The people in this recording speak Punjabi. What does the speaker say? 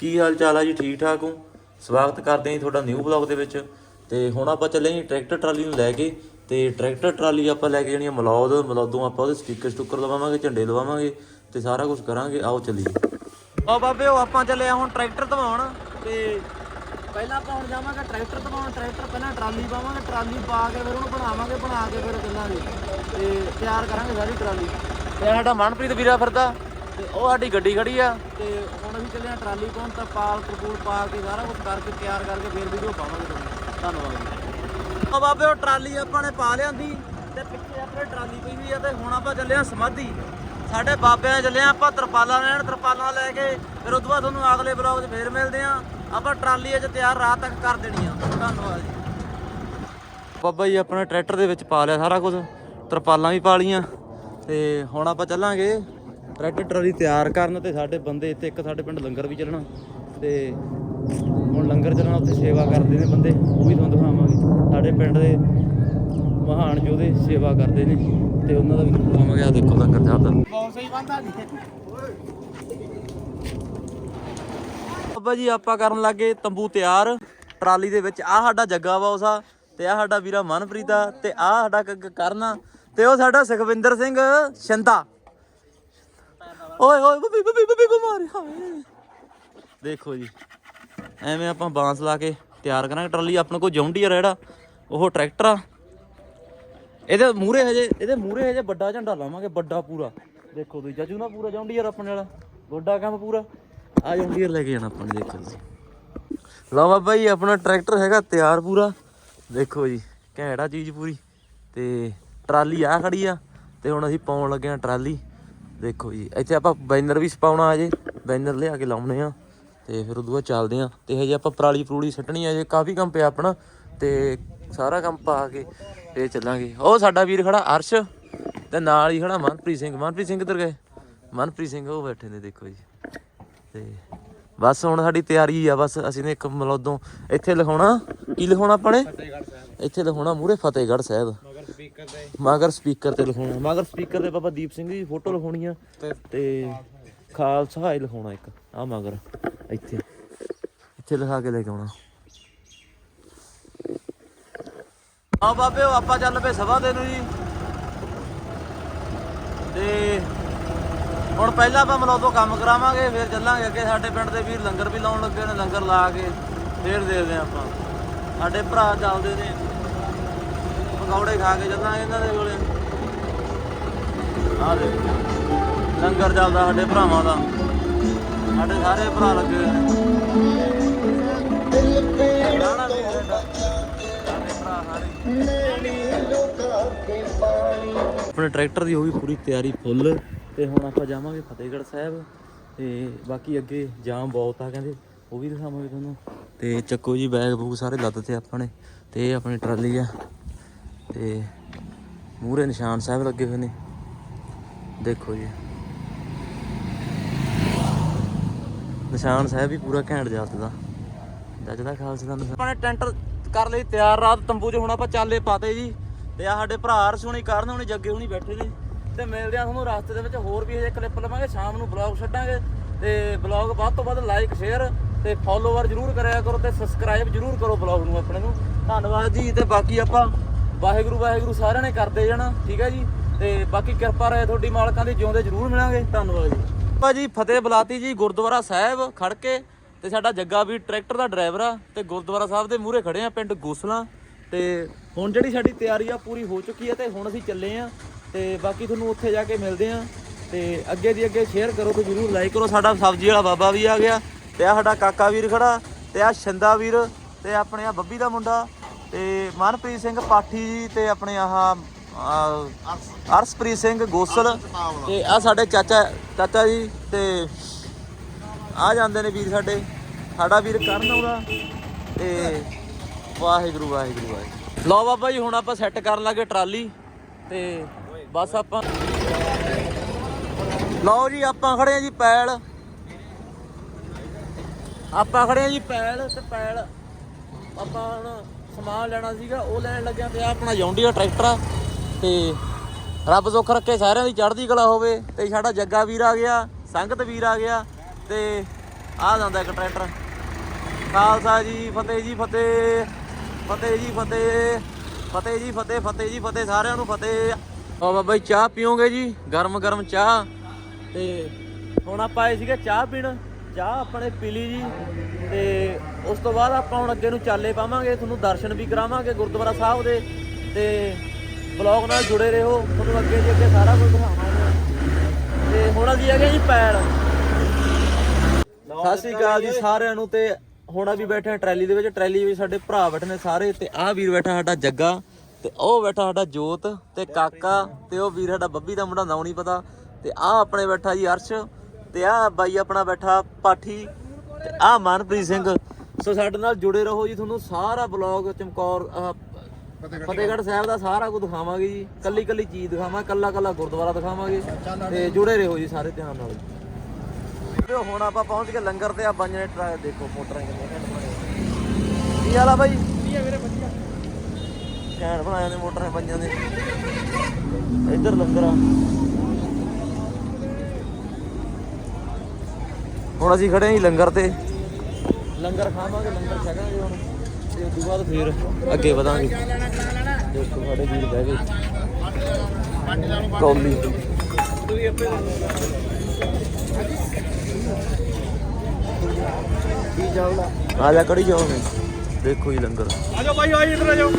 ਕੀ ਹਾਲ ਚਾਲ ਆ ਜੀ? ਠੀਕ ਠਾਕ ਹੋ? ਸਵਾਗਤ ਕਰਦੇ ਹਾਂ ਜੀ ਤੁਹਾਡਾ ਨਿਊ ਬਲੌਗ ਦੇ ਵਿੱਚ। ਤੇ ਹੁਣ ਆਪਾਂ ਚੱਲੇ ਜੀ ਟਰੈਕਟਰ ਟਰਾਲੀ ਨੂੰ ਲੈ ਕੇ। ਤੇ ਟਰੈਕਟਰ ਟਰਾਲੀ ਆਪਾਂ ਲੈ ਕੇ ਜਾਣੀ ਆ ਮਲੌਦ। ਮਲੌਦੋਂ ਆਪਾਂ ਉਹਦੇ ਸਟicker ਸਟੁੱਕਰ ਲਵਾਵਾਂਗੇ, ਝੰਡੇ ਲਵਾਵਾਂਗੇ ਤੇ ਸਾਰਾ ਕੁਝ ਕਰਾਂਗੇ। ਆਓ ਚੱਲੀਏ। ਆ ਬਾਬੇ ਉਹ ਆਪਾਂ ਚੱਲੇ ਆ ਹੁਣ ਟਰੈਕਟਰ ਧਵਾਉਣ। ਤੇ ਪਹਿਲਾਂ ਆਪਾਂ ਹੁਣ ਜਾਵਾਂਗੇ ਟਰੈਕਟਰ ਧਵਾਉਣ। ਟਰੈਕਟਰ ਪਹਿਲਾਂ ਟਰਾਲੀ ਪਾਵਾਂਗੇ, ਟਰਾਲੀ ਪਾ ਕੇ ਫਿਰ ਉਹਨੂੰ ਬਣਾਵਾਂਗੇ, ਬਣਾ ਕੇ ਫਿਰ ਚੱਲਾਂਗੇ। ਤੇ ਤਿਆਰ ਕਰਾਂਗੇ ਸਾਰੀ ਟਰਾਲੀ। ਤੇ ਸਾਡਾ ਮਨਪ੍ਰੀਤ ਵੀਰਾ ਫਿਰਦਾ। ਤੇ ਉਹ ਸਾਡੀ ਗੱਡੀ ਖੜੀ ਆ ਤੇ ਹੁਣ ਅਸੀਂ ਚੱਲੇ ਆ ਟਰਾਲੀ ਪਾਉਣ ਤਾਂ ਪਾਲ, ਤਰਪੂਲ ਪਾ ਕੇ ਸਾਰਾ ਕੁਝ ਕਰਕੇ, ਤਿਆਰ ਕਰਕੇ ਫਿਰ ਵੀਡੀਓ ਪਾਵਾਂਗੇ ਤੁਹਾਨੂੰ। ਧੰਨਵਾਦ ਆ ਬਾਬੇ, ਉਹ ਟਰਾਲੀ ਆਪਾਂ ਨੇ ਪਾ ਲਿਆਂਦੀ ਤੇ ਪਿੱਛੇ ਆਪਣੇ ਟਰਾਲੀ ਪਈ ਵੀ ਆ ਤੇ ਹੁਣ ਆਪਾਂ ਚੱਲੇ ਆ ਸਮਾਧੀ। ਸਾਡੇ ਬਾਬਿਆਂ ਚੱਲੇ ਆ ਆਪਾਂ, ਤਰਪਾਲਾਂ ਲੈਣ, ਤਰਪਾਲਾਂ ਲੈ ਕੇ ਫਿਰ ਉਦੋਂ ਬਾਅਦ ਤੁਹਾਨੂੰ ਅਗਲੇ ਬਲੌਗ 'ਚ ਫੇਰ ਮਿਲਦੇ ਆ ਆਪਾਂ ਟਰਾਲੀ 'ਚ ਤਿਆਰ ਰਾਤ ਤੱਕ ਕਰ ਦੇਣੀ ਆ। ਧੰਨਵਾਦ ਜੀ। ਬਾਬਾ ਜੀ, ਆਪਣੇ ਟਰੈਕਟਰ ਦੇ ਵਿੱਚ ਪਾ ਲਿਆ ਸਾਰਾ ਕੁਝ ਤਰਪਾਲਾਂ ਵੀ ਪਾ ਲੀਆਂ ਤੇ ਹੁਣ ਆਪਾਂ ਚੱਲਾਂਗੇ। ਟਰੈਕਟਰ ਟਰਾਲੀ ਤਿਆਰ ਕਰਨ ਤੇ ਸਾਡੇ ਬੰਦੇ ਇੱਥੇ ਇੱਕ ਸਾਡੇ ਪਿੰਡ ਲੰਗਰ ਵੀ ਚੱਲਣਾ ਤੇ ਹੁਣ ਲੰਗਰ ਚੱਲਣਾ ਉੱਥੇ ਸੇਵਾ ਕਰਦੇ ਨੇ ਬੰਦੇ ਉਹ ਵੀ ਤੁਹਾਨੂੰ ਦਿਖਾਵਾਂਗੇ। ਸਾਡੇ ਪਿੰਡ ਦੇ ਮਹਾਨ ਯੋਧੇ ਸੇਵਾ ਕਰਦੇ ਨੇ ਤੇ ਉਹਨਾਂ ਦਾ ਵੀ ਦਿਖਾਵਾਂਗੇ। ਆ ਦੇਖੋ ਲੰਗਰ ਚੱਲਦਾ ਬਹੁਤ ਸਹੀ ਬੰਦਾ ਜੀ। ਬਾਬਾ ਜੀ ਆਪਾਂ ਕਰਨ ਲੱਗੇ ਤੰਬੂ ਤਿਆਰ। ਟਰਾਲੀ ਦੇ ਵਿੱਚ ਆ ਸਾਡਾ ਜੱਗਾ ਵਾ ਉਸਾ ਤੇ ਆ ਸਾਡਾ ਵੀਰਾ ਮਨਪ੍ਰੀਤ ਆ ਤੇ ਆ ਸਾਡਾ ਕਰਨਾ ਤੇ ਉਹ ਸਾਡਾ ਸੁਖਵਿੰਦਰ ਸਿੰਘ ਸ਼ੰਦਾ। ਓਏ ਓਏ, ਬੱਬੀ ਬੱਬੀ ਬੱਬੀ ਬਿਮਾਰ ਹਾਏ। ਦੇਖੋ ਜੀ, ਐਵੇਂ ਆਪਾਂ ਬਾਂਸ ਲਾ ਕੇ ਤਿਆਰ ਕਰਾਂਗੇ, ਟਰਾਲੀ ਆਪਣੇ ਕੋਲ ਜੌਂਡੀਅਰ ਜਿਹੜਾ ਉਹ ਟਰੈਕਟਰ ਆ। ਇਹਦੇ ਮੂਰੇ ਹਜੇ, ਇਹਦੇ ਮੂਰੇ ਹਜੇ ਵੱਡਾ ਝੰਡਾ ਲਾਵਾਂਗੇ, ਵੱਡਾ ਪੂਰਾ। ਦੇਖੋ ਤੁਸੀਂ, ਜੱਜੂ ਨਾ ਪੂਰਾ ਜੌਂਡੀਅਰ ਆਪਣੇ ਵਾਲਾ। ਵੱਡਾ ਕੰਮ ਪੂਰਾ। ਆ ਜੌਂਡੀਅਰ ਲੈ ਕੇ ਜਾਣਾ ਆਪਾਂ ਨੇ, ਦੇਖੋ ਜੀ। ਲਓ ਬਾਬਾ ਜੀ, ਆਪਣਾ ਟਰੈਕਟਰ ਹੈਗਾ ਤਿਆਰ ਪੂਰਾ। ਦੇਖੋ ਜੀ, ਘੈਂਟਾ ਚੀਜ਼ ਪੂਰੀ। ਤੇ ਟਰਾਲੀ ਆ ਖੜੀ ਆ, ਤੇ ਹੁਣ ਅਸੀਂ ਪਾਉਣ ਲੱਗੇ ਆ ਟਰਾਲੀ। ਦੇਖੋ ਜੀ, ਇੱਥੇ ਆਪਾਂ ਬੈਨਰ ਵੀ ਸਪਾਉਣਾ ਹਜੇ, ਬੈਨਰ ਲਿਆ ਕੇ ਲਾਉਣੇ ਆ, ਤੇ ਫਿਰ ਉਦੋਂ ਬਾਅਦ ਚੱਲਦੇ ਆ। ਤੇ ਹਜੇ ਆਪਾਂ ਪਰਾਲੀ ਪਰੂਲੀ ਸੱਟਣੀ ਆ ਜੇ ਕਾਫੀ ਕੰਮ ਪਿਆ ਆਪਣਾ, ਤੇ ਸਾਰਾ ਕੰਮ ਪਾ ਕੇ ਫੇਰ ਚੱਲਾਂਗੇ। ਉਹ ਸਾਡਾ ਵੀਰ ਖੜਾ, ਅਰਸ਼, ਤੇ ਨਾਲ ਹੀ ਖੜਾ ਮਨਪ੍ਰੀਤ ਸਿੰਘ। ਮਨਪ੍ਰੀਤ ਸਿੰਘ ਕਿੱਧਰ ਗਏ? ਮਨਪ੍ਰੀਤ ਸਿੰਘ ਉਹ ਬੈਠੇ ਨੇ, ਦੇਖੋ ਜੀ। ਤੇ ਬਸ ਹੁਣ ਸਾਡੀ ਤਿਆਰੀ ਆ, ਬਸ ਅਸੀਂ ਨੇ ਇੱਕ ਮਲੌਦੋਂ ਇੱਥੇ ਲਿਖਾਉਣਾ, ਕੀ ਲਿਖਾਉਣਾ ਆਪਾਂ ਨੇ? ਇੱਥੇ ਲਿਖਾਉਣਾ ਮੂਰੇ ਫਤਿਹਗੜ੍ਹ ਸਾਹਿਬ। ਮਗਰ ਸਪੀਕਰ ਦੇ ਮਗਰ ਸਪੀਕਰ ਤੇ ਲਿਖਾਉਣਾ, ਮਗਰ ਸਪੀਕਰ ਤੇ ਬਾਬਾ ਦੀਪ ਸਿੰਘ ਦੀ ਫੋਟੋ ਲਿਖਾਉਣੀ ਆ ਤੇ ਖਾਲਸਾ ਹੀ ਲਿਖਾਉਣਾ ਇੱਕ ਆ ਮਗਰ, ਇੱਥੇ। ਇੱਥੇ ਲਿਖਾ ਕੇ ਲੈ ਕੇ ਆਉਣਾ। ਆ ਬਾਬੇ, ਆਪਾਂ ਚੱਲ ਪਏ ਸਭਾ ਦੇ ਨੂੰ ਜੀ। ਤੇ ਹੁਣ ਪਹਿਲਾਂ ਆਪਾਂ ਮਨੋਦੋਂ ਕੰਮ ਕਰਾਵਾਂਗੇ, ਫਿਰ ਚੱਲਾਂਗੇ ਅੱਗੇ। ਸਾਡੇ ਪਿੰਡ ਦੇ ਵੀਰ ਲੰਗਰ ਵੀ ਲਾਉਣ ਲੱਗੇ ਨੇ, ਲੰਗਰ ਲਾ ਕੇ ਫੇਰ ਦੇਖਦੇ ਹਾਂ ਆਪਾਂ। ਸਾਡੇ ਭਰਾ ਚੱਲਦੇ ਨੇ। ਪਕੌੜੇ ਖਾ ਕੇ ਚੱਲਾਂਗੇ ਇਹਨਾਂ ਦੇ ਕੋਲੇ। ਆ ਦੇ ਲੰਗਰ ਚੱਲਦਾ ਸਾਡੇ ਭਰਾਵਾਂ ਦਾ। ਸਾਡੇ ਸਾਰੇ ਭਰਾ ਲੱਗੇ ਨੇ। ਗਾਣਾ ਵੀ ਆਪਣੇ ਟਰੈਕਟਰ ਦੀ ਹੋ ਗਈ ਪੂਰੀ ਤਿਆਰੀ ਫੁੱਲ। ਤੇ ਹੁਣ ਆਪਾਂ ਜਾਵਾਂਗੇ ਫਤਿਹਗੜ੍ਹ ਸਾਹਿਬ ਤੇ ਬਾਕੀ ਅੱਗੇ ਜਾਮ ਬਹੁਤ ਆ ਕਹਿੰਦੇ, ਉਹ ਵੀ ਦਿਖਾਵਾਂਗੇ ਤੁਹਾਨੂੰ। ਤੇ ਚੱਕੋ ਜੀ ਬੈਗ ਬੂਗ ਸਾਰੇ ਲੱਦ ਤੇ ਆਪਾਂ ਨੇ ਤੇ ਇਹ ਆਪਣੀ ਟਰਾਲੀ ਆ। ਤੇ ਮੂਰੇ ਨਿਸ਼ਾਨ ਸਾਹਿਬ ਲੱਗੇ ਹੋਏ ਨੇ। ਦੇਖੋ ਜੀ। ਨਿਸ਼ਾਨ ਸਾਹਿਬ ਵੀ ਪੂਰਾ ਘੈਂਟ ਜਾਤਦਾ ਜੱਜਦਾ ਖਾਲਸੇ ਦਾ ਨਿਸ਼ਾਨ। ਆਪਾਂ ਨੇ ਟੈਂਟ ਕਰ ਲਈ ਤਿਆਰ, ਰਾਤ ਤੰਬੂ 'ਚ ਹੁਣ ਆਪਾਂ ਚਾਲੇ ਪਾਤੇ ਜੀ। ਤੇ ਆ ਸਾਡੇ ਭਰਾ ਅਰਸ਼ ਹੁਣੀ, ਕਰਨ ਹੁਣੀ, ਜੱਗੇ ਹੁਣੀ ਬੈਠੇ ਨੇ। ਤੇ ਮਿਲਦੇ ਆ ਤੁਹਾਨੂੰ ਰਸਤੇ ਦੇ ਵਿੱਚ। ਹੋਰ ਵੀ ਇਹ ਕਲਿੱਪ ਲਵਾਂਗੇ, ਸ਼ਾਮ ਨੂੰ ਬਲੌਗ ਛੱਡਾਂਗੇ। ਤੇ ਬਲੌਗ ਵੱਧ ਤੋਂ ਵੱਧ ਲਾਈਕ ਸ਼ੇਅਰ ਤੇ ਫੋਲੋਵਰ ਜਰੂਰ ਕਰਿਆ ਕਰੋ ਤੇ ਸਬਸਕ੍ਰਾਈਬ ਜਰੂਰ ਕਰੋ ਬਲੌਗ ਨੂੰ ਆਪਣੇ ਨੂੰ। ਧੰਨਵਾਦ ਜੀ ਤੇ ਬਾਕੀ ਆਪਾਂ ਵਾਹਿਗੁਰੂ ਵਾਹਿਗੁਰੂ ਸਾਰਿਆਂ ਨੇ ਕਰਦੇ ਜਾਣਾ, ਠੀਕ ਹੈ ਜੀ? ਤੇ ਬਾਕੀ ਕਿਰਪਾ ਰਹੇ ਤੁਹਾਡੀ ਮਾਲਕਾਂ ਦੀ, ਜਿਉਂਦੇ ਜਰੂਰ ਮਿਲਾਂਗੇ। ਧੰਨਵਾਦ ਜੀ। ਭਾਜੀ ਫਤਿਹ ਬੁਲਾਤੀ ਜੀ ਗੁਰਦੁਆਰਾ ਸਾਹਿਬ ਖੜ ਕੇ ਤੇ ਸਾਡਾ ਜੱਗਾ ਵੀ ਟਰੈਕਟਰ ਦਾ ਡਰਾਈਵਰ ਆ ਤੇ ਗੁਰਦੁਆਰਾ ਸਾਹਿਬ ਦੇ ਮੂਹਰੇ ਖੜੇ ਆ ਪਿੰਡ ਗੋਸਲਾ ਤੇ ਹੁਣ ਜਿਹੜੀ ਸਾਡੀ ਤਿਆਰੀ ਆ ਪੂਰੀ ਹੋ ਚੁੱਕੀ ਹੈ ਤੇ ਹੁਣ ਅਸੀਂ ਚੱਲੇ ਆ ਤੇ ਬਾਕੀ ਤੁਹਾਨੂੰ ਉੱਥੇ ਜਾ ਕੇ ਮਿਲਦੇ ਆ ਤੇ ਅੱਗੇ ਦੀ ਅੱਗੇ ਸ਼ੇਅਰ ਕਰੋ ਤੇ ਜਰੂਰ ਲਾਈਕ ਕਰੋ। ਸਾਡਾ ਸਬਜ਼ੀ ਵਾਲਾ ਬਾਬਾ ਵੀ ਆ ਗਿਆ ਤੇ ਆ ਸਾਡਾ ਕਾਕਾ ਵੀਰ ਖੜਾ ਤੇ ਆ ਛੰਦਾ ਵੀਰ ਤੇ ਆਪਣੇ ਆ ਬੱਬੀ ਦਾ ਮੁੰਡਾ ਤੇ ਮਨਪ੍ਰੀਤ ਸਿੰਘ ਪਾਠੀ ਜੀ ਤੇ ਆਪਣੇ ਆਹ ਅਰਸ਼ਪ੍ਰੀਤ ਸਿੰਘ ਗੋਸਲ ਤੇ ਆ ਸਾਡੇ ਚਾਚਾ ਚਾਚਾ ਜੀ ਤੇ ਆ ਜਾਂਦੇ ਨੇ ਵੀਰ ਸਾਡੇ। ਸਾਡਾ ਵੀਰ ਕਰਨ ਆਉਂਦਾ ਤੇ ਵਾਹਿਗੁਰੂ ਵਾਹਿਗੁਰੂ ਵਾਹਿਗੁਰੂ। ਲਓ ਬਾਬਾ ਜੀ, ਹੁਣ ਆਪਾਂ ਸੈੱਟ ਕਰਨ ਲੱਗੇ ਟਰਾਲੀ ਤੇ ਬਸ ਆਪਾਂ ਲਓ ਜੀ, ਆਪਾਂ ਖੜੇ ਆ ਜੀ ਪੈਲ। ਆਪਾਂ ਖੜੇ ਆ ਜੀ ਪੈਲ ਤੇ ਪੈਲ। ਆਪਾਂ ਹੁਣ ਸਮਾਨ ਲੈਣਾ ਸੀਗਾ, ਉਹ ਲੈਣ ਲੱਗਿਆ ਤੇ ਆ ਆਪਣਾ ਜੌਂਡੀਆ ਟਰੈਕਟਰ ਆ। ਤੇ ਰੱਬ ਸੁੱਖ ਰੱਖੇ ਸਾਰਿਆਂ ਦੀ ਚੜ੍ਹਦੀ ਕਲਾ ਹੋਵੇ ਤੇ ਸਾਡਾ ਜੱਗਾ ਵੀਰ ਆ ਗਿਆ, ਸੰਗਤ ਵੀਰ ਆ ਗਿਆ ਤੇ ਆ ਜਾਂਦਾ ਇੱਕ ਟਰੈਕਟਰ। ਖਾਲਸਾ ਜੀ, ਫਤਿਹ ਜੀ, ਫਤਿਹ। ਫਤਿਹ ਜੀ, ਫਤਿਹ। ਫਤਿਹ ਜੀ, ਫਤਿਹ ਫਤਿਹ ਜੀ, ਫਤਿਹ। ਸਾਰਿਆਂ ਨੂੰ ਫਤਿਹ। ਆ ਬਾਬਾ ਜੀ, ਚਾਹ ਪੀਓਗੇ ਜੀ? ਗਰਮ ਗਰਮ ਚਾਹ। ਤੇ ਹੁਣ ਆਪਾਂ ਆਏ ਸੀਗੇ ਚਾਹ ਪੀਣ। ਚਾਹ ਆਪਣੇ ਪੀ ਲਈ ਜੀ। ਤੇ ਉਸ ਤੋਂ ਬਾਅਦ ਆਪਾਂ ਹੁਣ ਅੱਗੇ ਨੂੰ ਚਾਲੇ ਪਾਵਾਂਗੇ। ਤੁਹਾਨੂੰ ਦਰਸ਼ਨ ਵੀ ਕਰਾਵਾਂਗੇ ਗੁਰਦੁਆਰਾ ਸਾਹਿਬ ਦੇ। ਤੇ ਬਲੌਗ ਨਾਲ ਜੁੜੇ ਰਹੋ। ਤੁਹਾਨੂੰ ਅੱਗੇ ਦੀ ਅੱਗੇ ਸਾਰਾ ਕੁਝ ਦਿਖਾਵਾਂਗੇ। ਤੇ ਹੁਣ ਅਸੀਂ ਹੈਗੇ ਜੀ ਪੈੜ ਸਤਿ ਸ਼੍ਰੀ ਅਕਾਲ ਜੀ ਸਾਰਿਆਂ ਨੂੰ। ਤੇ ਹੁਣ ਵੀ ਬੈਠੇ ਆ ਟਰੈਲੀ ਦੇ ਵਿੱਚ। ਟਰੈਲੀ ਵਿੱਚ ਸਾਡੇ ਭਰਾ ਬੈਠੇ ਨੇ ਸਾਰੇ। ਤੇ ਆਹ ਵੀਰ ਬੈਠਾ ਸਾਡਾ ਜੱਗਾ। ਤੇ ਉਹ ਬੈਠਾ ਸਾਡਾ ਜੋਤ ਤੇ ਕਾਕਾ ਤੇ ਉਹ ਵੀਰ ਸਾਡਾ ਬੱਬੀ ਦਾ ਮੁੰਡਾ ਨਾਮ ਨਹੀਂ ਪਤਾ। ਤੇ ਆਹ ਆਪਣੇ ਬੈਠਾ ਜੀ ਅਰਸ਼ ਤੇ ਆਹ ਬਾਈ ਆਪਣਾ ਬੈਠਾ ਪਾਠੀ ਤੇ ਆਹ ਮਨਪ੍ਰੀਤ ਸਿੰਘ। ਸੋ ਸਾਡੇ ਨਾਲ ਜੁੜੇ ਰਹੋ ਜੀ ਤੁਹਾਨੂੰ ਸਾਰਾ ਬਲੌਗ ਚਮਕੌਰ ਫਤਿਹਗੜ੍ਹ ਸਾਹਿਬ। ਦਾ ਸਾਰਾ ਕੁਝ ਦਿਖਾਵਾਂਗੇ ਜੀ। ਕੱਲੀ ਕੱਲੀ ਚੀਜ਼ ਦਿਖਾਵਾਂਗੇ ਕੱਲਾ ਕੱਲਾ ਗੁਰਦੁਆਰਾ ਦਿਖਾਵਾਂਗੇ ਤੇ ਜੁੜੇ ਰਹੋ ਜੀ ਸਾਰੇ ਧਿਆਨ ਨਾਲ। ਤੇ ਹੁਣ ਆਪਾਂ ਪਹੁੰਚ ਗਏ ਲੰਗਰ ਤੇ ਆ ਬੰਜਣੇ ਟਰੱਕ ਦੇਖੋ ਮੋਟਰਾਂ ਕਿੰਨੀਆਂ ਘੈਂਟ ਬਣੀਆਂ। ਕੀ ਹਾਲ ਆ ਬਾਈ? ਵਧੀਆ ਵੀਰੇ ਵਧੀਆ ਘੈਂਟ ਬਣਾਏ ਨੇ ਮੋਟਰਾਂ ਪੰਜਾਂ ਦੇ ਇੱਧਰ ਲੰਗਰ ਆ। ਹੁਣ ਅਸੀਂ ਖੜੇ ਆਂ ਜੀ ਲੰਗਰ ਤੇ। ਲੰਗਰ ਖਾਵਾਂਗੇ ਲੰਗਰ ਛਕਾਂਗੇ ਹੁਣ। ਤੇ ਉਸ ਤੋਂ ਬਾਅਦ ਫੇਰ ਅੱਗੇ ਵਧਾਂਗੇ। ਦੇਖੋ ਸਾਡੇ ਵੀਰ ਬਹਿ ਗਏ। ਕੌਲੀ। ਕੀ ਆ ਜਾ ਕੜੀ ਜਾਓਗੇ ਦੇਖੋ ਜੀ ਲੰਗਰ। ਆ ਜਾਓ ਭਾਈ ਆਈ ਇੱਧਰ ਆ ਜਾਓ।